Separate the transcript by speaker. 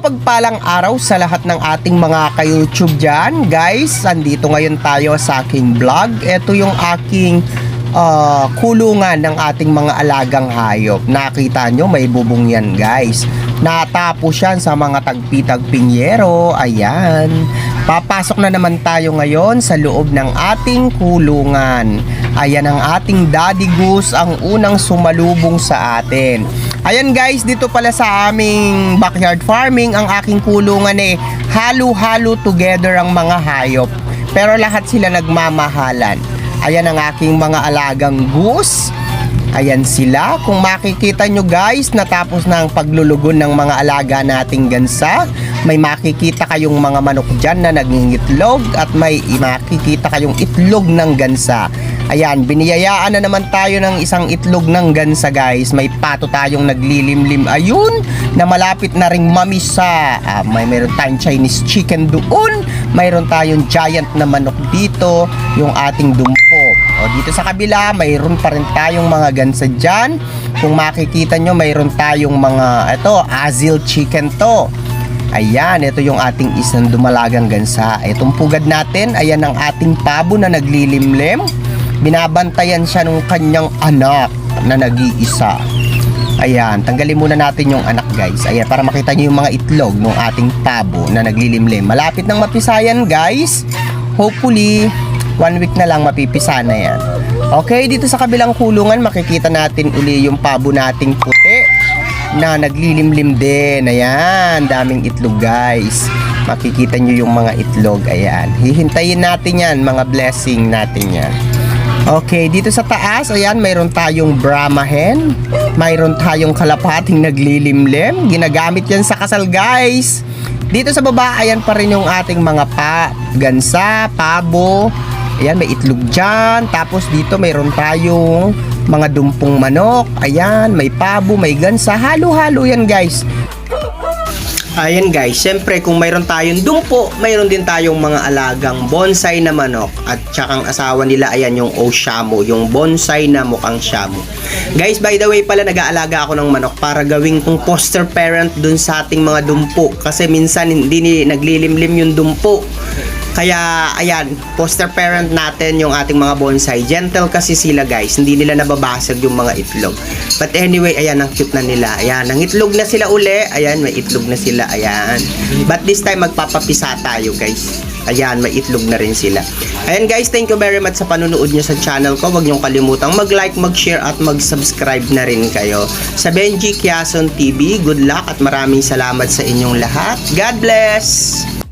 Speaker 1: mapagpalang araw sa lahat ng ating mga ka-YouTube dyan. Guys, andito ngayon tayo sa aking vlog. Ito yung aking ah, kulungan ng ating mga alagang hayop. Nakita nyo, may bubong yan guys. Natapos yan sa mga tagpi-tagpinyero. Ayan. Papasok na naman tayo ngayon sa loob ng ating kulungan. Ayan ang ating daddy goose ang unang sumalubong sa atin. Ayan guys, dito pala sa aming backyard farming, ang aking kulungan eh, halo-halo together ang mga hayop. Pero lahat sila nagmamahalan. Ayan ang aking mga alagang goose. Ayan sila. Kung makikita nyo guys, natapos na ang paglulugon ng mga alaga nating gansa. May makikita kayong mga manok dyan na nangingitlog at may makikita kayong itlog ng gansa. Ayan, biniyayaan na naman tayo ng isang itlog ng gansa guys. May pato tayong naglilimlim ayun na malapit na ring mamisa. Ah, may meron tayong Chinese chicken doon. Mayroon tayong giant na manok dito, yung ating dumpo. O dito sa kabila, mayroon pa rin tayong mga gansa dyan. Kung makikita nyo, mayroon tayong mga, ito, azil chicken to. Ayan, ito yung ating isang dumalagang gansa. Itong pugad natin, ayan ang ating pabo na naglilimlim. Binabantayan siya ng kanyang anak na nag-iisa. Ayan, tanggalin muna natin yung anak guys. Ayan, para makita nyo yung mga itlog ng ating pabo na naglilimlim. Malapit nang mapisayan guys. Hopefully, one week na lang mapipisa na yan. Okay, dito sa kabilang kulungan, makikita natin uli yung pabo nating puti na naglilimlim din. Ayan, daming itlog guys. Makikita nyo yung mga itlog. Ayan, hihintayin natin yan, mga blessing natin yan. Okay, dito sa taas, ayan, mayroon tayong Brahma hen. Mayroon tayong kalapating naglilimlim. Ginagamit yan sa kasal, guys. Dito sa baba, ayan pa rin yung ating mga pa, gansa, pabo. Ayan, may itlog dyan. Tapos dito, mayroon tayong mga dumpong manok. Ayan, may pabo, may gansa. Halo-halo yan, guys. Ayan guys, syempre kung mayroon tayong dumpo, mayroon din tayong mga alagang bonsai na manok at tsakang asawa nila ayan yung Oshamo, yung bonsai na mukhang shamo. Guys, by the way pala nag-aalaga ako ng manok para gawing kong poster parent dun sa ating mga dumpo kasi minsan hindi ni naglilimlim yung dumpo. Kaya, ayan, poster parent natin yung ating mga bonsai. Gentle kasi sila guys, hindi nila nababasag yung mga itlog. But anyway, ayan, ang cute na nila. Ayan, ang itlog na sila uli. Ayan, may itlog na sila. Ayan. But this time, magpapapisa tayo guys. Ayan, may itlog na rin sila. Ayan guys, thank you very much sa panunood nyo sa channel ko. Huwag niyong kalimutang mag-like, mag-share at mag-subscribe na rin kayo. Sa Benji Kiason TV, good luck at maraming salamat sa inyong lahat. God bless!